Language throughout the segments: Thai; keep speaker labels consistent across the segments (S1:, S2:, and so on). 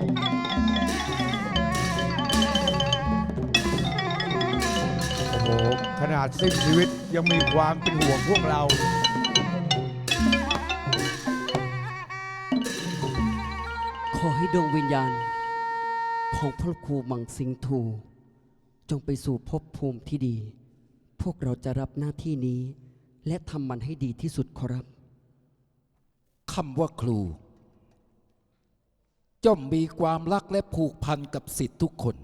S1: โอ้โห ขนาดสิ้นชีวิตยังมีความเป็นห่วงพวกเรา
S2: ขอให้ดวงวิญญาณ ของพระครูมังสิงทู จงไปสู่ภพภูมิที่ดี พวกเราจะรับหน้าที่นี้ และทำมันให้ดีที่สุดขอรับ
S3: คำว่าครู ย่อมมีความรักและผูกพันกับสิทธิทุกคน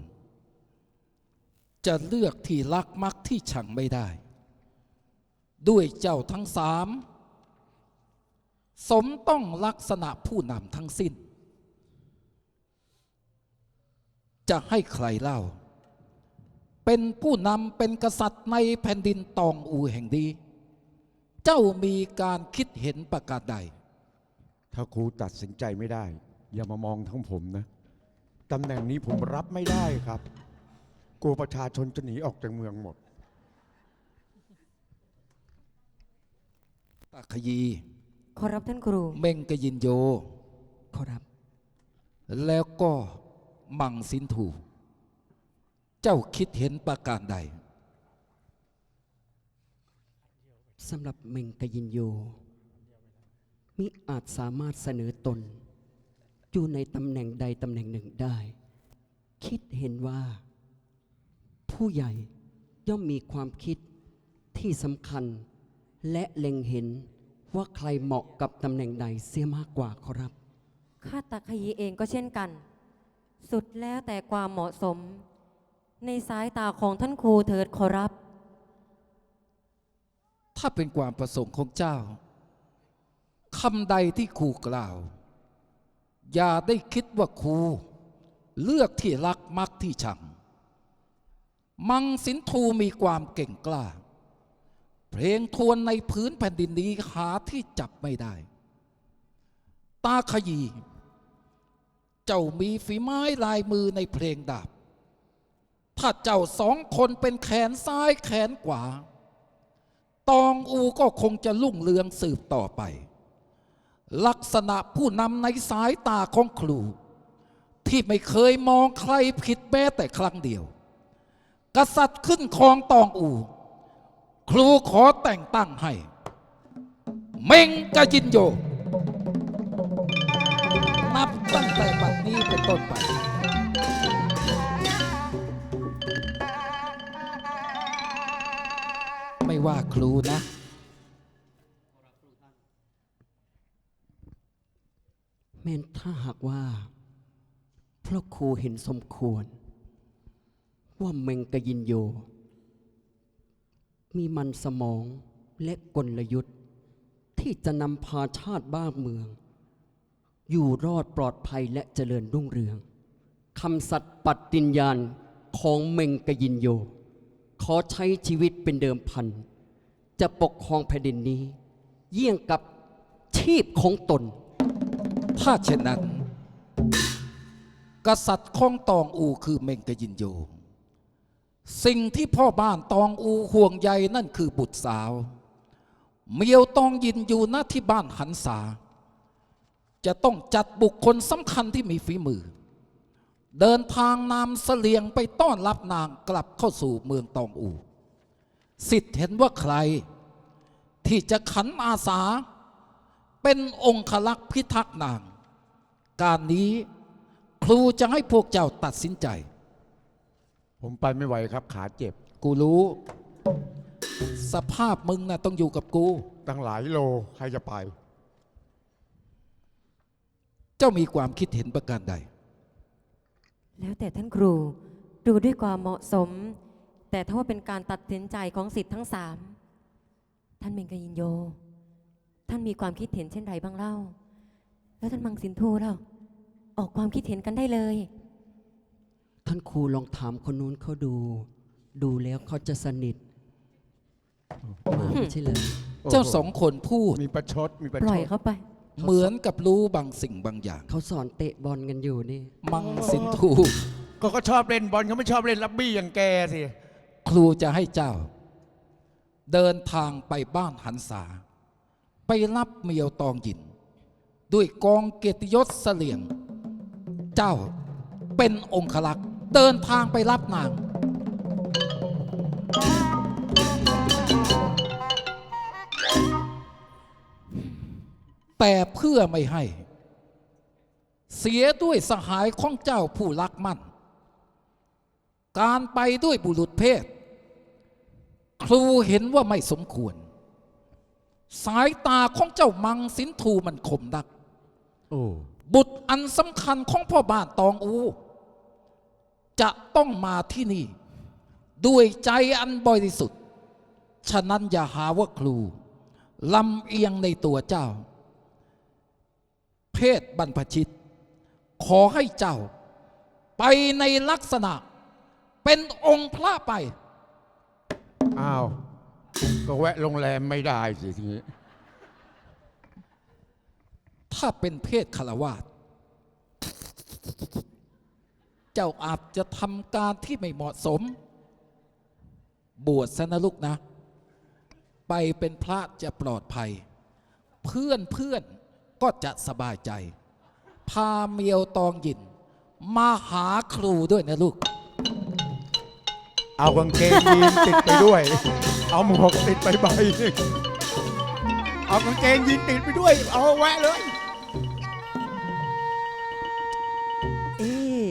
S3: จะเลือกที่รักมักที่ชังไม่ได้ ด้วยเจ้าทั้งสามสมต้องลักษณะผู้นำทั้งสิ้น จะให้ใครเล่า เป็นผู้นำเป็นกษัตริย์ในแผ่นดินตองอูแห่งดี เจ้ามีการคิดเห็นประการใด
S1: ถ้าครูตัดสินใจไม่ได้ อย่ามามองทั้งผมนะตำแหน่งนี้ผมรับไม่ได้ครับกลัวประชาชนจะหนีออกจากเมืองหมด
S3: ตาขยี
S4: ขอรับท่านครู
S3: เม่งกะยินโย
S2: ขอรับ
S3: แล้วก็มังสินถู เจ้าคิดเห็นประการใด
S2: สำหรับเมงกะยินโยมิอาจสามารถเสนอตน อยู่ในตำแหน่งใดตำแหน่งหนึ่งได้ คิดเห็นว่า ผู้ใหญ่ย่อมมีความคิดที่สำคัญ และเล็งเห็นว่าใครเหมาะกับตำแหน่งใดเสียมากกว่าขอรับ
S4: ข้าตาขยีเองก็เช่นกัน สุดแล้วแต่ความเหมาะสม ในสายตาของท่านครูเถิดขอรับ
S3: ถ้าเป็นความประสงค์ของเจ้าคำใดที่ครูกล่าว อย่าได้คิดว่าครู เลือกที่รักมักที่ชัง มังสินทูมีความเก่งกล้า เพลงทวนในพื้นแผ่นดินนี้หาที่จับไม่ได้ ตาขยี เจ้ามีฝีไม้ลายมือในเพลงดาบ ถ้าเจ้าสองคนเป็นแขนซ้ายแขนขวา ตองอูก็คงจะลุ่งเรืองสืบต่อไป ลักษณะผู้นำในสายตาของครู ที่ไม่เคยมองใครผิดแม้แต่ครั้งเดียว กษัตริย์ขึ้นครองตองอูครูขอแต่งตั้งให้ เมงกะยินโย นับตั้งแต่บัดนี้เป็นต้นไปไม่ว่าครูนะ
S2: ม้นถ้าหากว่า พระครูเห็นสมควร ว่าเมงกยินโย มีมันสมองและกลยุทธ์ ที่จะนำพาชาติบ้านเมือง อยู่รอดปลอดภัยและเจริญรุ่งเรืองคำสัตย์ปัดติญญาณของเมงกยินโย ขอใช้ชีวิตเป็นเดิมพัน จะปกครองแผ่นดินนี้ เยี่ยงกับชีพของตน
S3: ถ้าเช่นนั้น กษัตริย์ของตองอูคือเมงกยินโยสิ่งที่พ่อบ้านตองอูห่วงใยนั่นคือบุตรสาว เมียวตองยินอยู่หน้าที่บ้านหันษา จะต้องจัดบุคคลสำคัญที่มีฝีมือ เดินทางนำเสลียงไปต้อนรับนางกลับเข้าสู่เมืองตองอู สิทธิ์เห็นว่าใคร ที่จะขันอาสา เป็นองคลักษ์พิทักษ์นาง การนี้ครูจะให้พวกเจ้าตัดสินใจ
S1: ผมไปไม่ไหวครับ ขาเจ็บ
S3: กูรู้ สภาพมึงนะ่ะต้องอยู่กับกู
S1: ตั้งหลายโลใครจะไป
S3: เจ้ามีความคิดเห็นประการใด
S4: แล้วแต่ท่านครูดูด้วยความเหมาะสม แต่ถ้าว่าเป็นการตัดสินใจของสิทธิ์ทั้งสามท่านเมงกะยินโย ท่านมีความคิดเห็นเช่นไรบ้างเล่า แล้วท่านมังสินทูเล่าออกความคิดเห็นกันได้เลย
S2: ท่านครูลองถามคนนู้นเขาดู ดูแล้วเขาจะสนิทมากไม่ใช่เลย
S3: เจ้าสองคนพูด
S1: มีประชด มีประ
S4: ป
S1: ช
S4: ล่อย
S1: ด
S4: เขาไป
S3: เหมือนกับรู้บางสิ่งบางอย่าง
S2: เขาสอนเตะบอลกันอยู่นี่
S3: มังสินทู
S1: ก็เขาชอบเล่นบอลเขาไม่ชอบเล่นลักบี้อย่างแกสิ
S3: ครูจะให้เจ้า เดินทางไปบ้านหันษา ไปรับเมียวตองหยิน ด้วยกองเกียรติยศเสลียง เจ้าเป็นองคลักษ์เดินทางไปรับนาง แต่เพื่อไม่ให้ เสียด้วยสหายของเจ้าผู้รักมั่น การไปด้วยบุรุษเพศ ครูเห็นว่าไม่สมควร สายตาของเจ้ามังสินทูมันคมดัก
S1: โอ้
S3: บุตรอันสำคัญของพ่อบ้านตองอู จะต้องมาที่นี่ ด้วยใจอันบริสุทธิ์ ฉะนั้นอย่าหาว่าครูลำเอียงในตัวเจ้า เพศบรรพชิต ขอให้เจ้า ไปในลักษณะ เป็นองค์พระไป
S1: อ้าว ก็แวะโรงแรมไม่ได้สิทีนี้
S3: ถ้าเป็นเพศคารวาสเจ้าอาจจะทำการที่ไม่เหมาะสม บวชซะนะลูกนะ ไปเป็นพระจะปลอดภัย เพื่อนเพื่อนก็จะสบายใจ พาเมียวตองหยิน มาหาครูด้วยนะลูก
S1: เอากางเกงยีนติดไปด้วย เอาหมวกติดไปใบหนึ่งเอากางเกงยีนติดไปด้วย เอาแวะเลย
S5: เอ๊ะ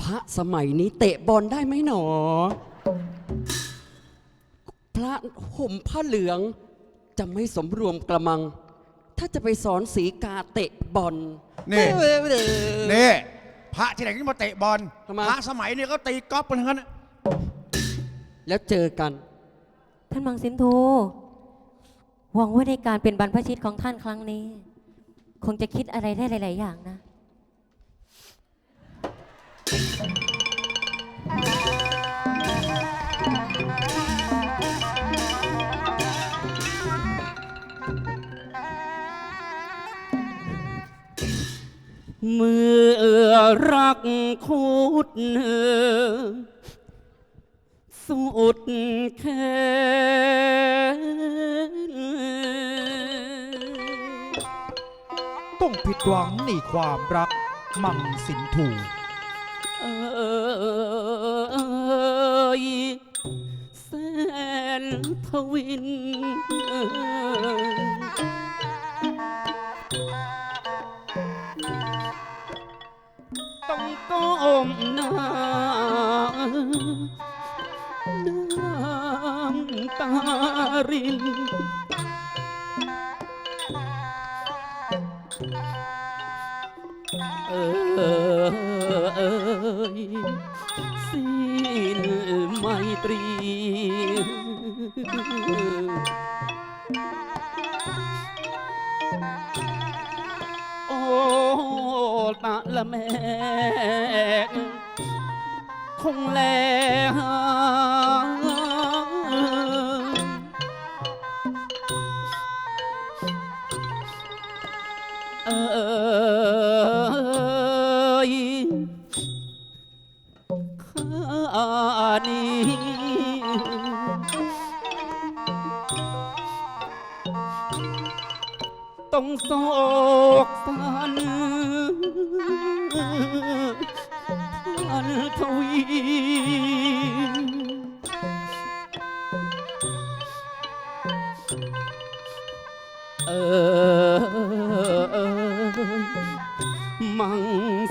S5: พระสมัยนี้เตะบอลได้ไหมหนอ พระห่มผ้าเหลือง จะไม่สมรวมกระมัง ถ้าจะไปสอนสีกาเตะบอล
S1: นี่
S5: เว้ยเว้ยเว้ย
S1: นี่พระที่ไหนที่มาเตะบอล
S5: ทำไม
S1: พระสมัยนี้ก็ตีกอล์ฟกันทั้งนั้น
S5: แล้วเจอกัน
S4: ท่านมังสินทูหวังว่าในการเป็นบรรพชิตของท่านครั้งนี้ คงจะคิดอะไรได้หลาย ๆ อย่างนะ
S5: เมื่อรักคุด สุดแค้น
S6: ต้องผิดหวังในความรักมั่งสินถู
S5: เอยแสนทวิน ต้องก้มหน้าำตารินเออเอยสิ้นไมตรีโอ้ตะละแม่คงแลเอกสันพันทวีเออมัง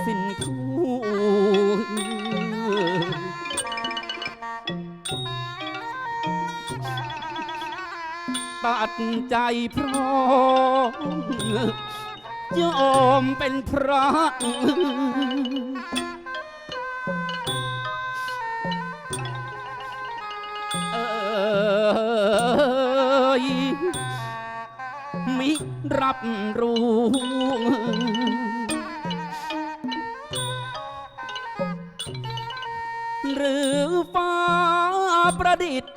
S5: สินทู ตัดใจพร้อมยอมเป็นพระเอยมิรับรู้หรือฟ้าประดิษฐ์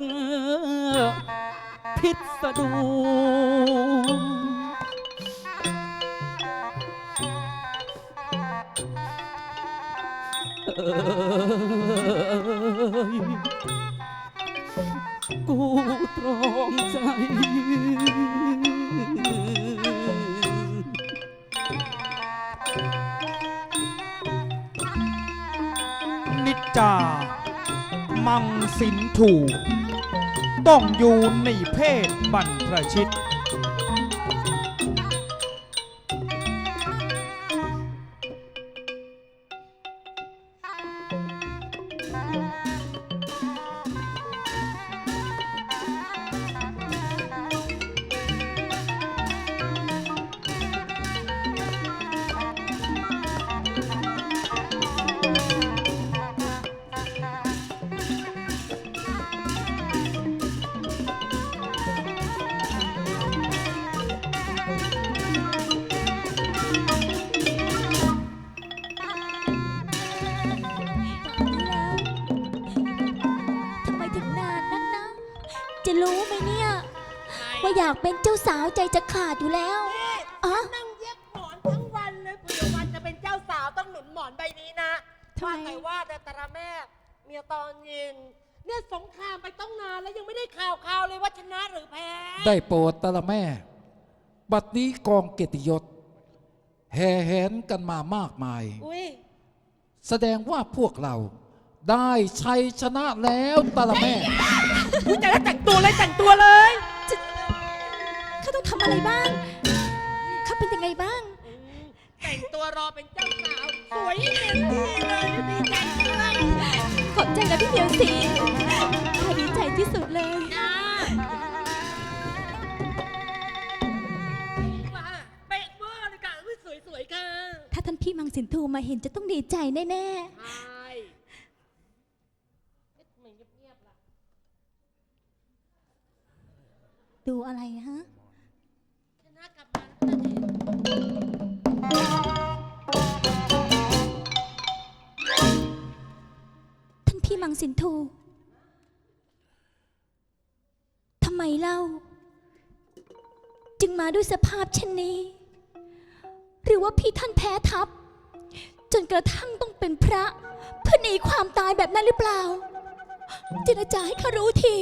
S5: พิสดูเอยกูตรอมใจ
S6: นิจา มังสินถูก ต้องอยู่ในเพศบรรพชิต
S7: ว่าอยากเป็นเจ้าสาวใจจะขาดอยู่แล้วอ๋อ
S8: นั่งเย็บหมอนทั้งวันเลยเผื่อวันจะเป็นเจ้าสาวต้องหนุนหมอนใบนี้นะ
S7: ทำไม
S8: ว่าแต่ว่าแต่ตระแม่ เมียตอนเย็นเนี่ยสงครามไปต้องนานแล้วยังไม่ได้ข่าวข่าวเลยว่าชนะหรือแพ้
S3: ได้โปรดตะละแม่ บัดนี้กองเกียรติยศ แห่แหนกันมามากมาย
S8: อุ้ย
S3: แสดงว่าพวกเราได้ชัยชนะแล้วตะละแม่
S8: อุ้ยแต่ละแต่งตัวเลยแต่งตัวเลย
S7: เขา ต้องทำอะไรบ้าง เขาเป็นยังไงบ้าง
S8: อืมแต่งตัวรอเป็นเจ้าสาวสวยเต็มที่เลยดีใจด้วย
S7: ขอบใจนะพี่เพียวสีข้าดีใจที่สุดเลย
S8: จ้าว่าเป๊ะเวอร์เลยค่ะอุ้ยสวยๆค่ะ
S7: ถ้าท่านพี่มังสินทูมาเห็นจะต้องดีใจแน่
S8: ใช่เอ๊ะทำไมเงียบๆล่ะ
S7: ๆ ดูอะไรฮะ ท่านพี่มังสินทูทำไมเล่า จึงมาด้วยสภาพเช่นนี้ หรือว่าพี่ท่านแพ้ทัพจนกระทั่งต้องเป็นพระเพื่อหนีความตายแบบนั้นหรือเปล่า เจรจาให้ข้ารู้ที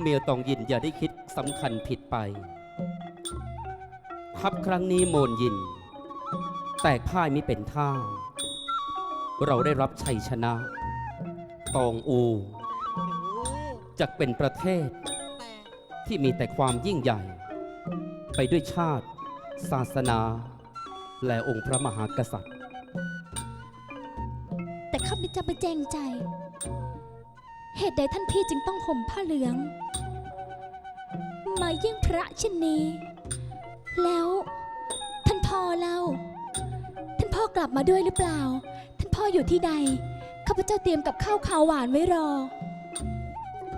S5: เมียวตองยินอย่าได้คิดสำคัญผิดไป ทัพครั้งนี้โมนยิน แตกพ่ายไม่เป็นท่า เราได้รับชัยชนะ ตองอูจะเป็นประเทศ ที่มีแต่ความยิ่งใหญ่ ไปด้วยชาติ ศาสนา และองค์พระมหากษัตริย์
S7: แต่ข้าพเจ้าไปแจงใจ เหตุใดท่านพี่จึงต้องห่มผ้าเหลือง มายิ่งพระเช่นนี้ แล้วท่านพ่อเล่า ท่านพ่อกลับมาด้วยหรือเปล่า ท่านพ่ออยู่ที่ใด ข้าพเจ้าเตรียมกับข้าวขาวหวานไว้รอ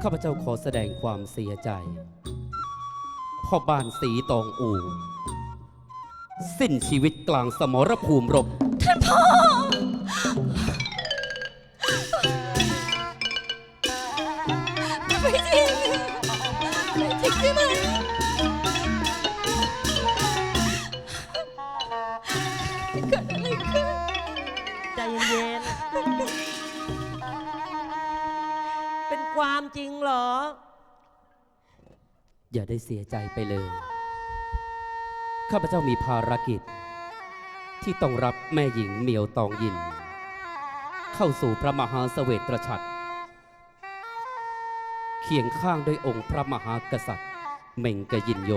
S5: ข้าพเจ้าขอแสดงความเสียใจ พ่อบ้านสีตองอู สิ้นชีวิตกลางสมรภูมิรบ
S7: ท่านพ่อ ใจ
S8: เย็นๆ เป็นความจริงเหรอ
S5: อย่าได้เสียใจไปเลย ข้าพเจ้ามีภารกิจ ที่ต้องรับแม่หญิงเหมียวตองยิน เข้าสู่พระมหาเสวตฉัตรเคียงข้างด้วยองค์พระมหากษัตริย์ เม่งกะยินโย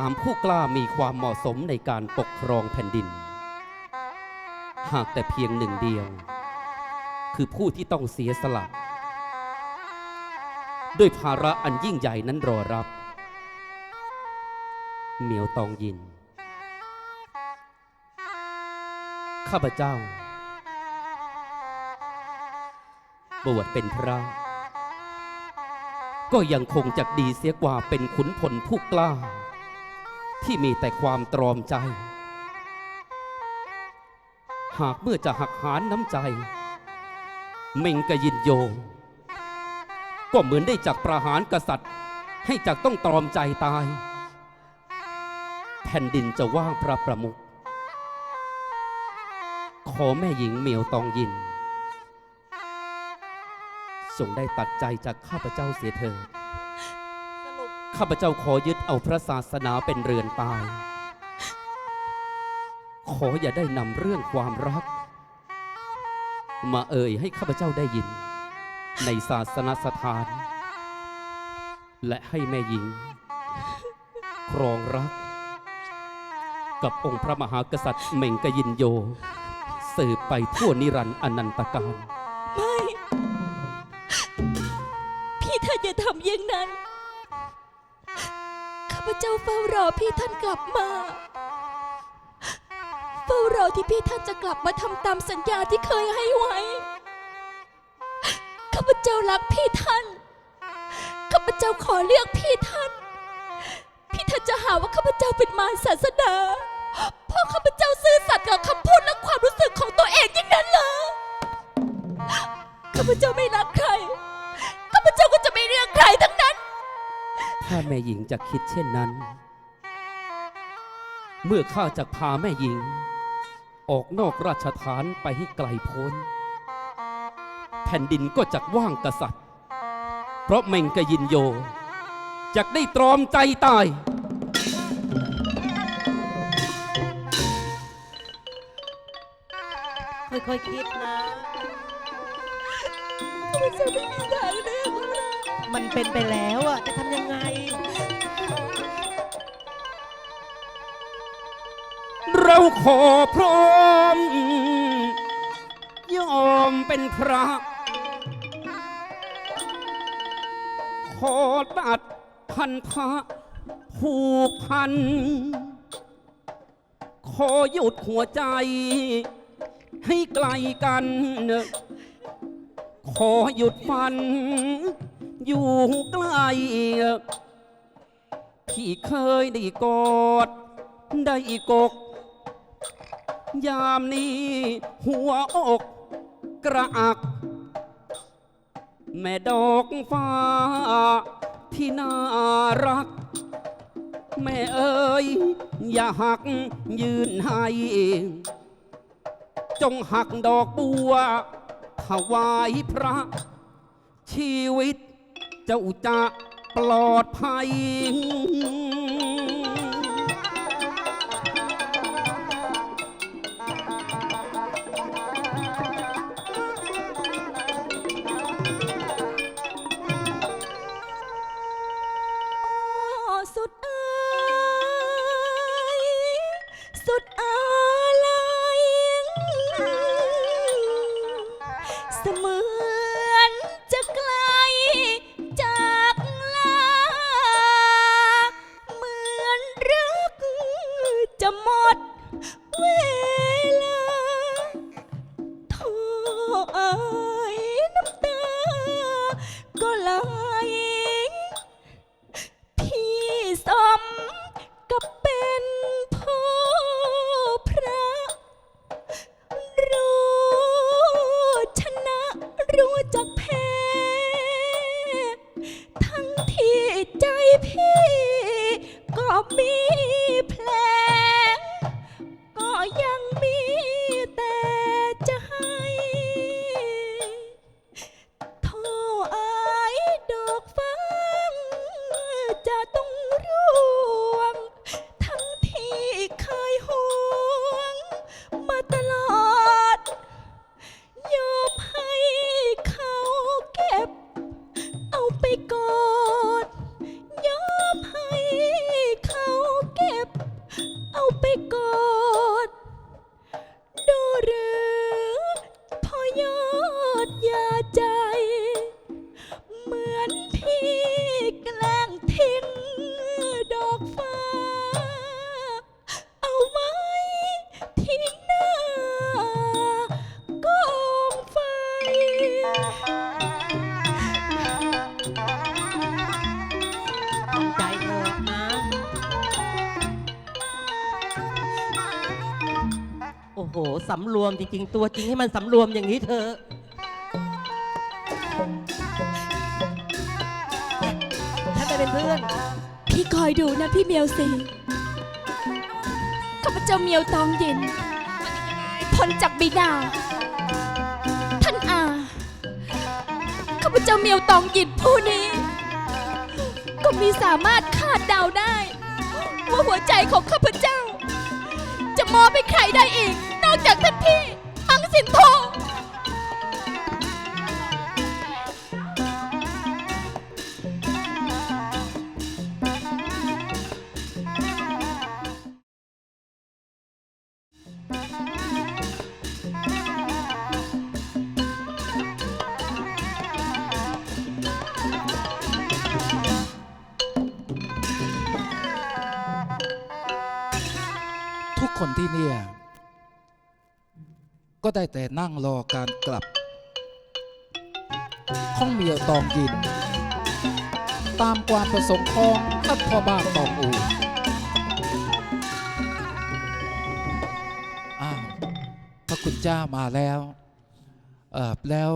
S5: สามผู้กล้ามีความเหมาะสมในการปกครองแผ่นดิน หากแต่เพียงหนึ่งเดียว คือผู้ที่ต้องเสียสละ ด้วยภาระอันยิ่งใหญ่นั้นรอรับ เหมียวตองยิน ข้าพเจ้า บวชเป็นพระก็ยังคงจะดีเสียกว่าเป็นขุนพลผู้กล้า ที่มีแต่ความตรอมใจ หากเมื่อจะหักหานน้ำใจ เม่งกะยินโยงก็เหมือนได้จักประหารกษัตริย์ ให้จักต้องตรอมใจตาย แผ่นดินจะว่างพระประมุขขอแม่หญิงเมียวตองยินทรงได้ตัดใจจากข้าพเจ้าเสียเถิด ข้าพเจ้าขอยึดเอาพระศาสนาเป็นเรือนตาย ขออย่าได้นำเรื่องความรัก มาเอ่ยให้ข้าพเจ้าได้ยิน ในศาสนสถาน และให้แม่หญิง ครองรัก กับองค์พระมหากษัตริย์เหม่งกยินโย สืบไปทั่วนิรันดร์อนันตการ
S7: เจ้าเฝ้ารอพี่ท่านกลับมา เฝ้ารอที่พี่ท่านจะกลับมาทำตามสัญญาที่เคยให้ไว้ ข้าพเจ้ารักพี่ท่าน ข้าพเจ้าขอเลือกพี่ท่าน พี่ท่านจะหาว่าข้าพเจ้าเป็นมารศาสนาเพราะข้าพเจ้าซื่อสัตย์กับคำพูดและความรู้สึกของตัวเองอย่างนั้นเหรอข้าพเจ้า
S5: แม่หญิงจะคิดเช่นนั้น เมื่อข้าจะพาแม่หญิง ออกนอกราชฐานไปให้ไกลโพ้น แผ่นดินก็จะว่างกษัตริย์ เพราะเมงกะยินโยจะได้ตรอมใจตาย
S8: ค่อยๆคิดนะ
S7: ข้าพเจ้าไม่มี
S8: มันเป็นไปแล้วอะ จะทำยังไง
S5: เราขอพร้อมยอมเป็นพระ ขอตัดพันธะผูกพัน ขอหยุดหัวใจ ให้ไกลกันขอหยุดฟัน อยู่ใกล้พี่เคยได้กอดได้กก ยามนี้หัวอกกระอัก แม่ดอกฟ้าที่น่ารัก แม่เอ๋ยอย่าหักยืนให้จงหักดอกบัวถวายพระชีวิต เจ้าจะปลอดภัย
S7: ด อ้โห สำ
S8: รวมจริง ๆ ตัวจริงให้มันสำรวมอย่างนี้เธอะถ้าไปเป็นเพื่อน
S7: พี่คอยดูนะพี่เมียวสิข้าพเจ้าเมียวตองเย็นพ้นจากบิดา ท่านอาข้าพเจ้าเมียวตองเย็นผู้นี้ ก็มีสามารถคาดเดาได้ ว่าหัวใจของข้าพเจ้า จะมอบให้ใครได้อีก อกจากท่านพี่อังสินโท
S3: ทุ ก็ได้แต่นั่งรอการกลับ ข้องเมียวตองยิน ตามความประสงค์ของท่านพ่อบ้านตองอูอ้าวพระคุณเจ้ามาแล้วเออแล้ว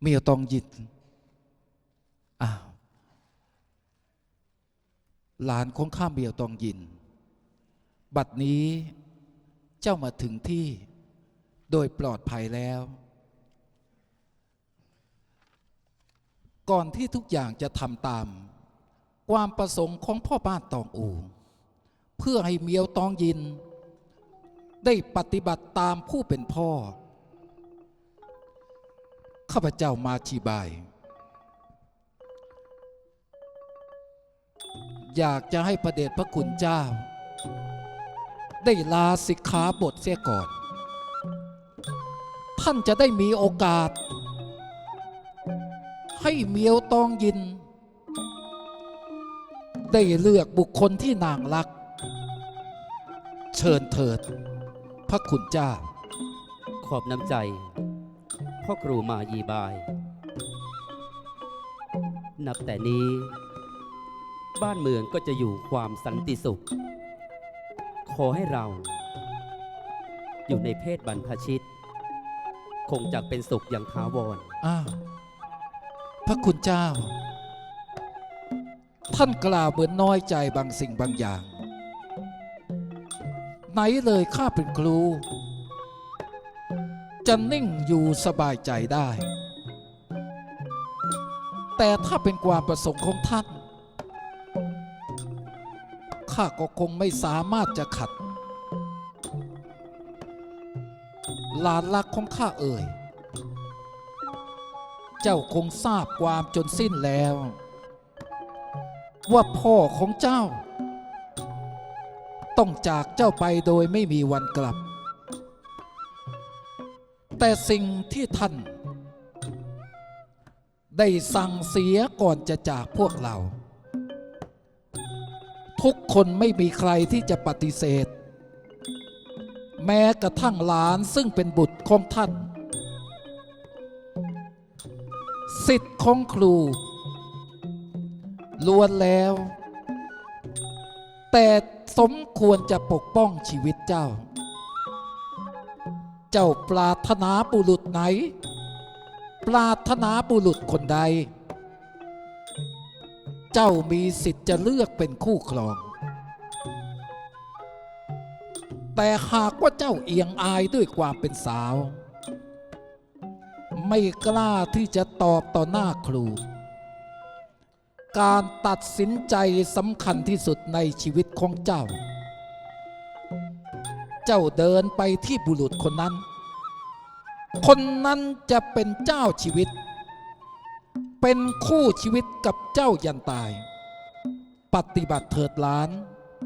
S3: เมียวตองยินอ้าวหลานของข้าเมียวตองยิน บัดนี้ เจ้ามาถึงที่โดยปลอดภัยแล้ว ก่อนที่ทุกอย่างจะทำตาม ความประสงค์ของพ่อบ้านตองอู เพื่อให้เมียวตองยิน ได้ปฏิบัติตามผู้เป็นพ่อ ข้าพเจ้ามาชีบาย อยากจะให้ประเดชพระคุณเจ้า ได้ลาสิกขาบทเสียก่อน ท่านจะได้มีโอกาส ให้เมียวตองยิน ได้เลือกบุคคลที่นางรัก เชิญเถิด พระคุณเจ้า
S5: ขอบน้ำใจ พ่อครูมายีบาย นับแต่นี้ บ้านเมืองก็จะอยู่ความสันติสุขข อให้เรา อยู่ในเพศบรรพชิต คงจะเป็นสุขอย่างถาวร
S3: อ้าวพระคุณเจ้า ท่านกล่าวเหมือนน้อยใจบางสิ่งบางอย่าง ไหนเลยข้าเป็นครู จะนิ่งอยู่สบายใจได้ แต่ถ้าเป็นความประสงค์ของท่าน ข้าก็คงไม่สามารถจะขัด หลานรักของข้าเอ่ย เจ้าคงทราบความจนสิ้นแล้ว ว่าพ่อของเจ้า ต้องจากเจ้าไปโดยไม่มีวันกลับ แต่สิ่งที่ท่าน ได้สั่งเสียก่อนจะจากพวกเรา ทุกคนไม่มีใครที่จะปฏิเสธ แม้กระทั่งหลานซึ่งเป็นบุตรของท่าน สิทธิ์ของครูล้วนแล้ว แต่สมควรจะปกป้องชีวิตเจ้า เจ้าปรารถนาบุรุษไหน ปรารถนาบุรุษคนใด เจ้ามีสิทธิ์จะเลือกเป็นคู่ครอง แต่หากว่าเจ้าเอียงอายด้วยความเป็นสาว ไม่กล้าที่จะตอบต่อหน้าครู การตัดสินใจสำคัญที่สุดในชีวิตของเจ้า เจ้าเดินไปที่บุรุษคนนั้น คนนั้นจะเป็นเจ้าชีวิต เป็นคู่ชีวิตกับเจ้ายันตาย ปฏิบัติเถิดล้าน